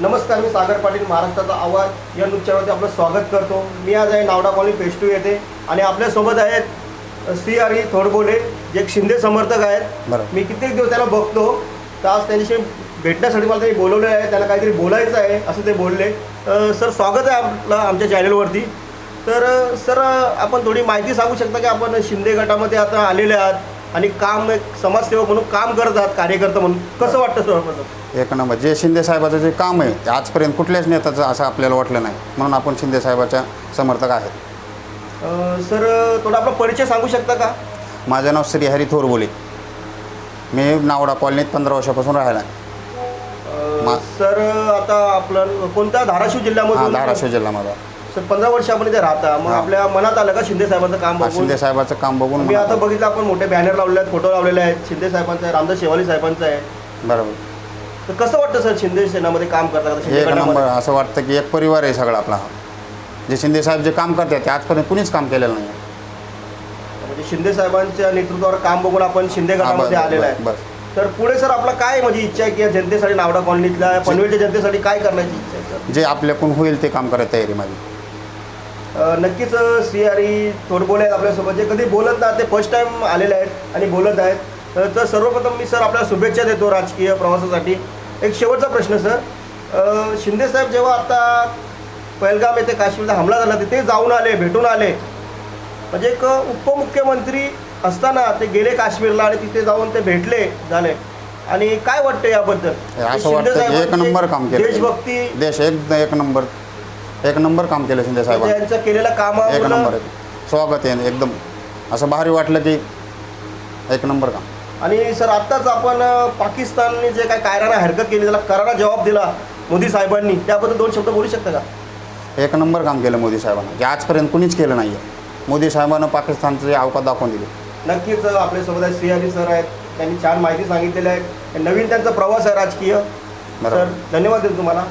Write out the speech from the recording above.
नमस्कार मी सागर पाटील महाराष्ट्राचा आवाज या न्यूज चॅनलवरती आपलं स्वागत करतो. मी आज आहे नावडा कॉलनी पेस्टू येथे आणि आपल्यासोबत आहेत सी आर ई थोडबोले जे एक शिंदे समर्थक आहेत. मी कित्येक दिवस त्याला बघतो. तर आज त्यांच्याशी भेटण्यासाठी मला त्यांनी बोलवलं आहे त्यांना काहीतरी बोलायचं आहे असं ते बोलले. सर स्वागत आहे आपलं आमच्या चॅनलवरती. तर सर आपण थोडी माहिती सांगू शकता की आपण शिंदे गटामध्ये आता आलेले आहात. आणि काम एक समाजसेवक म्हणून काम करत आहात कार्यकर्ता म्हणून. कसं वाटतं सर एक नंबर. जे शिंदे साहेबाचं जे काम आहे ते आजपर्यंत कुठल्याच नेत्याचं असं आपल्याला वाटलं नाही म्हणून आपण शिंदे साहेबाच्या समर्थक आहेत. अ, सर थोडा आपला परिचय सांगू शकता का? माझं नाव श्रीहरी थोरबोले. मी नावडा कॉलनीत पंधरा वर्षापासून राहिला आहे. अ, मा- सर आता आपलं कोणत्या धाराशिव हा जिल्ह्यामधून धाराशिव जिल्हा माझा सर पंधरा वर्ष आपण इथे राहता. मग. आपल्या मनात आलं का शिंदे साहेबांचं काम हा, बघून? शिंदे साहेबाचं काम बघून मी आता बघितलं आपण मोठे बॅनर लावलेले आहेत फोटो लावलेले आहेत. शिंदे साहेबांचं आहे रामदास शेवाली साहेबांचं आहे. बरोबर. तर कसं वाटतं सर शिंदे सेनामध्ये काम करता शिंदे एक गटामध्ये? नंबर असं वाटतं की एक परिवार आहे सगळा आपला. हा. जे शिंदे साहेब जे काम करतात ते आजपर्यंत कुणीच काम केलेलं नाही. म्हणजे शिंदे साहेबांच्या नेतृत्वावर काम बघून आपण शिंदे हा, बस, गटामध्ये आलेला बस, आहे. बस तर पुढे सर आपला काय म्हणजे इच्छा आहे की या जनतेसाठी नावडा कॉलनीतल्या पनवेलच्या जनतेसाठी काय करण्याची इच्छा आहे सर? जे आपल्याकडून होईल ते काम करायची तयारी माझी. नक्कीच सी आर ई थोडबोले आहेत आपल्यासोबत. जे कधी बोलत नाही ते फर्स्ट टाइम आलेले आहेत आणि बोलत आहेत. तर सर्वप्रथम मी सर आपल्याला शुभेच्छा देतो राजकीय प्रवासासाठी. एक शेवटचा प्रश्न सर. शिंदे साहेब जेव्हा आता पहलगाम येथे काश्मीरला हमला झाला तिथे जाऊन आले भेटून आले. म्हणजे एक उपमुख्यमंत्री असताना ते गेले काश्मीरला आणि तिथे जाऊन ते भेटले झाले. आणि काय वाटतं याबद्दल? एक नंबर काम केलं देशभक्ती देश एक एक नंबर. एक नंबर काम केलं शिंदे साहेबांनी. त्यांचं केलेलं एक कामामुळे नंबर आहे. स्वागत आहे एकदम. असं भारी वाटलं की एक नंबर काम. आणि सर आत्ताच आपण अ, पाकिस्तानने जे काय कायराना हरकत केली त्याला करारा जबाब दिला मोदी साहेबांनी त्याबद्दल दोन शब्द बोलू शकता का? एक नंबर काम केलं मोदी साहेबांना जे आजपर्यंत कुणीच केलं नाही आहे मोदी साहेबांनं पाकिस्तानचे अवकात दाखवून दिली. नक्कीच अ, आपल्यासोबत आहे सियारी सर आहेत त्यांनी छान माहिती सांगितलेली आहे. नवीन त्यांचा प्रवास आहे राजकीय. बरोबर. सर धन्यवाद देतो तुम्हाला.